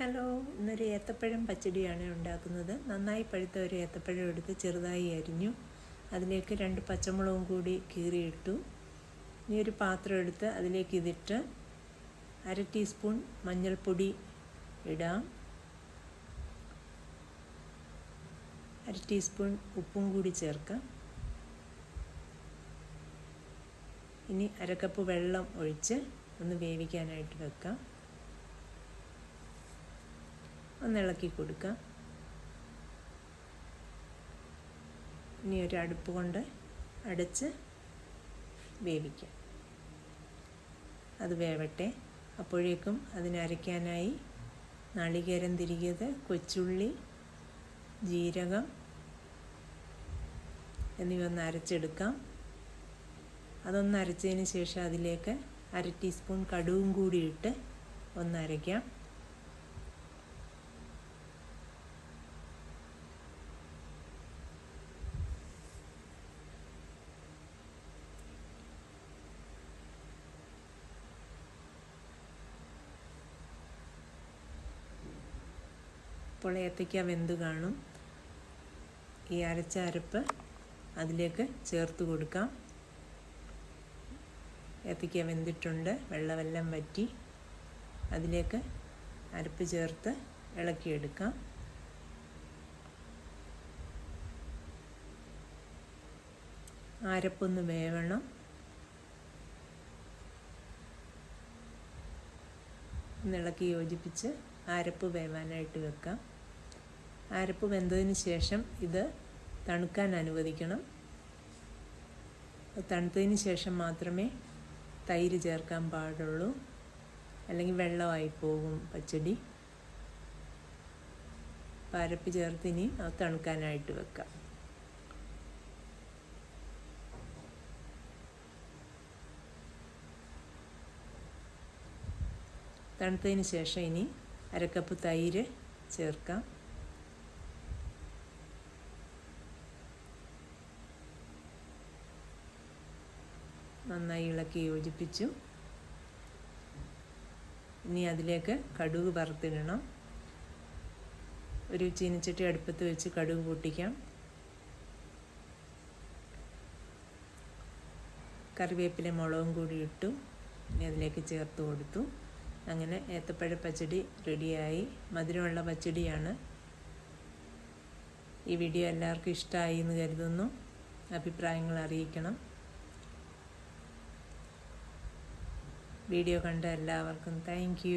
Hello ഇന്നൊരു ഏത്തപ്പഴം പച്ചടിയാണ് ഉണ്ടാക്കുന്നത്. നന്നായി പഴുത്ത ഒരു ഏത്തപ്പഴം എടുത്ത് ചെറുതായി അരിഞ്ഞു. അതിലേക്ക് രണ്ട് പച്ചമുളകും കൂടി കീറിയിട്ടു. ഇനി ഒരു പാത്രം എടുത്ത് അതിലേക്ക് ഇതിട്ട് അര ടീസ്പൂൺ മഞ്ഞൾപ്പൊടി ഇടാം. അര ടീസ്പൂൺ ഉപ്പും കൂടി ചേർക്കാം. ഇനി അരക്കപ്പ് വെള്ളം ഒഴിച്ച് ഒന്ന് വേവിക്കാനായിട്ട് വെക്കാം. ഒന്ന് ഇളക്കി കൊടുക്കുക ഇനി ഒരു അടുപ്പ് കൊണ്ട് അടച്ച് വേവിക്കാം. അത് വേവട്ടെ. അപ്പോഴേക്കും അതിനരയ്ക്കാനായി നാളികേരം തിരികിയത് കൊച്ചുള്ളി ജീരകം എന്നിവ ഒന്ന് അരച്ചെടുക്കാം. അതൊന്ന് അരച്ചതിന് ശേഷം അതിലേക്ക് അര ടീസ്പൂൺ കടുവും കൂടി ഇട്ട് ഒന്ന് അരയ്ക്കാം. ഇപ്പോൾ ഏത്തയ്ക്ക വെന്ത് കാണും. ഈ അരച്ച അരപ്പ് അതിലേക്ക് ചേർത്ത് കൊടുക്കാം. ഏത്തയ്ക്ക വെന്തിട്ടുണ്ട്. വെള്ളമെല്ലാം വറ്റി അതിലേക്ക് അരപ്പ് ചേർത്ത് ഇളക്കിയെടുക്കാം. അരപ്പൊന്ന് വേവണം. ഇളക്കി യോജിപ്പിച്ച് അരപ്പ് വേവാനായിട്ട് വെക്കാം. അരപ്പ് വെന്തതിന് ശേഷം ഇത് തണുക്കാൻ അനുവദിക്കണം. തണുത്തതിന് ശേഷം മാത്രമേ തൈര് ചേർക്കാൻ പാടുള്ളൂ. അല്ലെങ്കിൽ വെള്ളമായി പോകും പച്ചടി. പരപ്പ് അരപ്പ് ചേർത്ത് ഇനി അത് തണുക്കാനായിട്ട് വെക്കാം. തണുത്തതിന് ശേഷം ഇനി അരക്കപ്പ് തൈര് ചേർക്കാം. നന്നായി ഇളക്കി യോജിപ്പിച്ചു. ഇനി അതിലേക്ക് കടുക് വറുത്തിടണം. ഒരു ചീനച്ചട്ടി അടുപ്പത്ത് വെച്ച് കടുക് പൊട്ടിക്കാം കറിവേപ്പില മുളകും കൂടി ഇട്ടു. ഇനി അതിലേക്ക് ചേർത്ത് കൊടുത്തു. അങ്ങനെ ഏത്തപ്പഴ പച്ചടി റെഡിയായി. മധുരമുള്ള പച്ചടിയാണ്. ഈ വീഡിയോ എല്ലാവർക്കും ഇഷ്ടമായി എന്ന് കരുതുന്നു. അഭിപ്രായങ്ങൾ അറിയിക്കണം. വീഡിയോ കണ്ട എല്ലാവർക്കും താങ്ക്